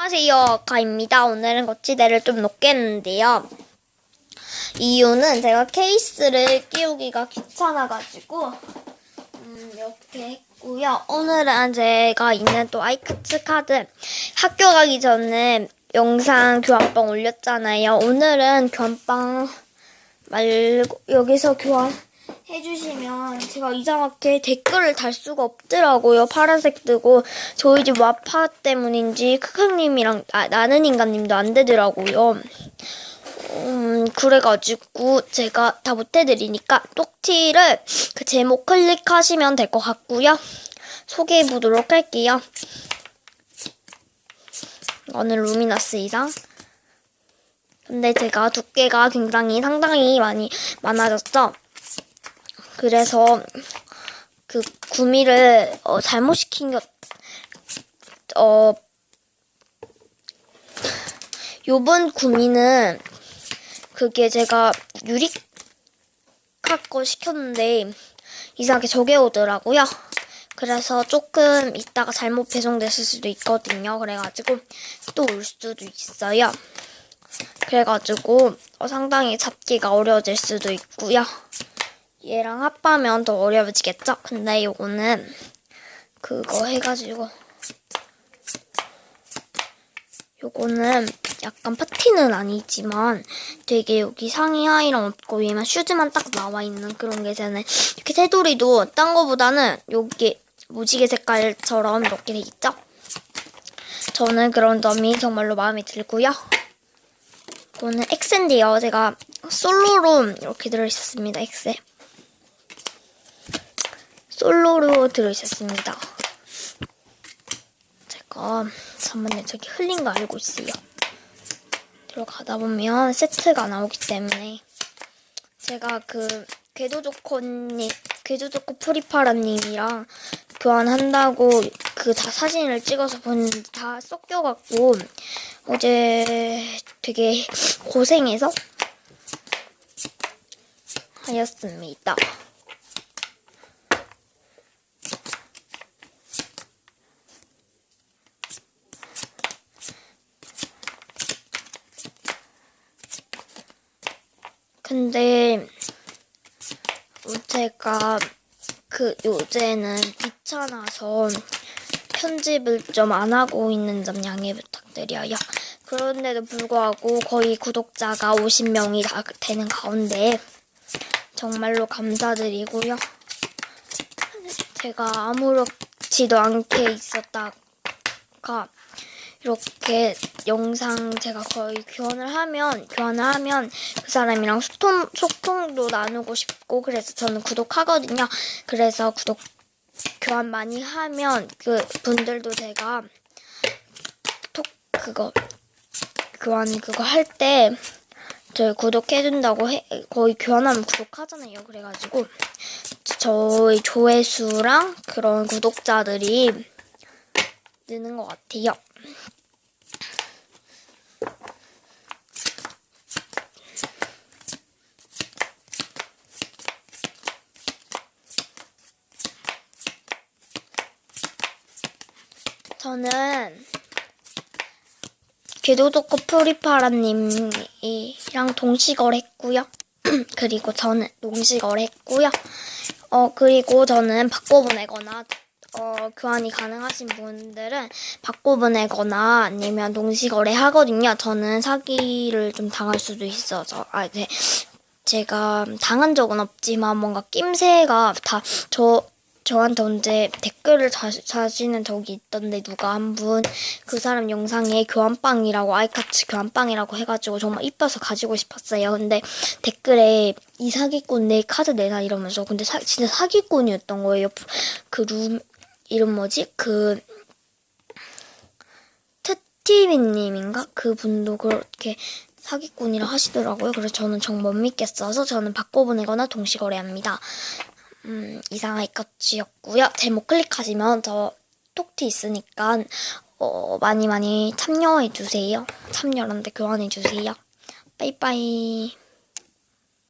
안녕하세요, 가입니다. 오늘은 거치대를 좀 높게 했는데요. 이유는 제가 케이스를 끼우기가 귀찮아가지고 음, 이렇게 했고요. 오늘은 제가 있는 또 아이카츠 카드 학교 가기 전에 영상 교환방 올렸잖아요. 오늘은 교환방 말고 여기서 교환 해주시면 제가 이상하게 댓글을 달 수가 없더라고요. 파란색 뜨고 저희 집 와파 때문인지 크크님이랑 아, 나는 인간님도 안 되더라고요. 음 그래가지고 제가 다 못해드리니까 똑티를 그 제목 클릭하시면 될 것 같고요. 소개해 보도록 할게요. 이거는 루미너스 이상. 근데 제가 두께가 굉장히 상당히 많이 많아졌죠. 그래서 그 구미를 어, 잘못 시킨 것, 어, 요번 구미는 그게 제가 유리카 거 시켰는데 이상하게 저게 오더라고요. 그래서 조금 이따가 잘못 배송됐을 수도 있거든요. 그래가지고 또 올 수도 있어요. 그래가지고 어, 상당히 잡기가 어려워질 수도 있고요. 얘랑 합하면 더 어려워지겠죠? 근데 요거는 그거 해가지고 요거는 약간 파티는 아니지만 되게 여기 상의 하의랑 없고 위에만 슈즈만 딱 나와 있는 그런 게잖아요. 이렇게 테두리도 딴 거보다는 여기 무지개 색깔처럼 이렇게 돼 있죠? 저는 그런 점이 정말로 마음에 들고요. 이거는 엑센데요. 제가 솔로로 이렇게 들어있었습니다. 엑셀. 솔로로 들어있었습니다. 제가 잠깐만요. 저기 흘린 거 알고 있어요. 들어가다 보면 세트가 나오기 때문에 제가 그 궤도조코님, 궤도조코 프리파라님이랑 교환한다고 그 다 사진을 찍어서 보는데 다 섞여갖고 어제 되게 고생해서 하였습니다. 근데 제가 그 요새는 귀찮아서 편집을 좀 안 하고 있는 점 양해 부탁드려요. 그런데도 불구하고 거의 구독자가 50명이 다 되는 가운데 정말로 감사드리고요. 제가 아무렇지도 않게 있었다가 이렇게 영상 제가 거의 교환을 하면 교환을 하면 그 사람이랑 소통 소통도 나누고 싶고 그래서 저는 구독하거든요. 그래서 구독 교환 많이 하면 그 분들도 제가 톡 그거 교환 그거 할 때 저희 구독해준다고 해, 거의 교환하면 구독하잖아요. 그래가지고 저희 조회수랑 그런 구독자들이 느는 것 같아요. 저는 궤도도코 프리파라님이랑 동시거래했고요. 그리고 저는 동시거래했고요. 어 그리고 저는 바꿔보내거나 어, 교환이 가능하신 분들은 바꿔보내거나 아니면 동시거래 하거든요. 저는 사기를 좀 당할 수도 있어서 아 네. 제가 당한 적은 없지만 뭔가 낌새가 다 저 저한테 언제 댓글을 다, 다시는 적이 있던데 누가 한 분 그 사람 영상에 교환빵이라고 아이카츠 교환빵이라고 해가지고 정말 이뻐서 가지고 싶었어요. 근데 댓글에 이 사기꾼 내 카드 내놔 이러면서 근데 사, 진짜 사기꾼이었던 거예요. 그 룸 이름 뭐지? 그 트티비님인가? 그 분도 그렇게 사기꾼이라 하시더라고요. 그래서 저는 정 못 믿겠어서 저는 바꿔보내거나 동시거래합니다. 음, 이상하이 것이었고요. 제목 클릭하시면 저 톡티 있으니까 어, 많이 많이 참여해 주세요. 참여란데 교환해 주세요. 빠이빠이.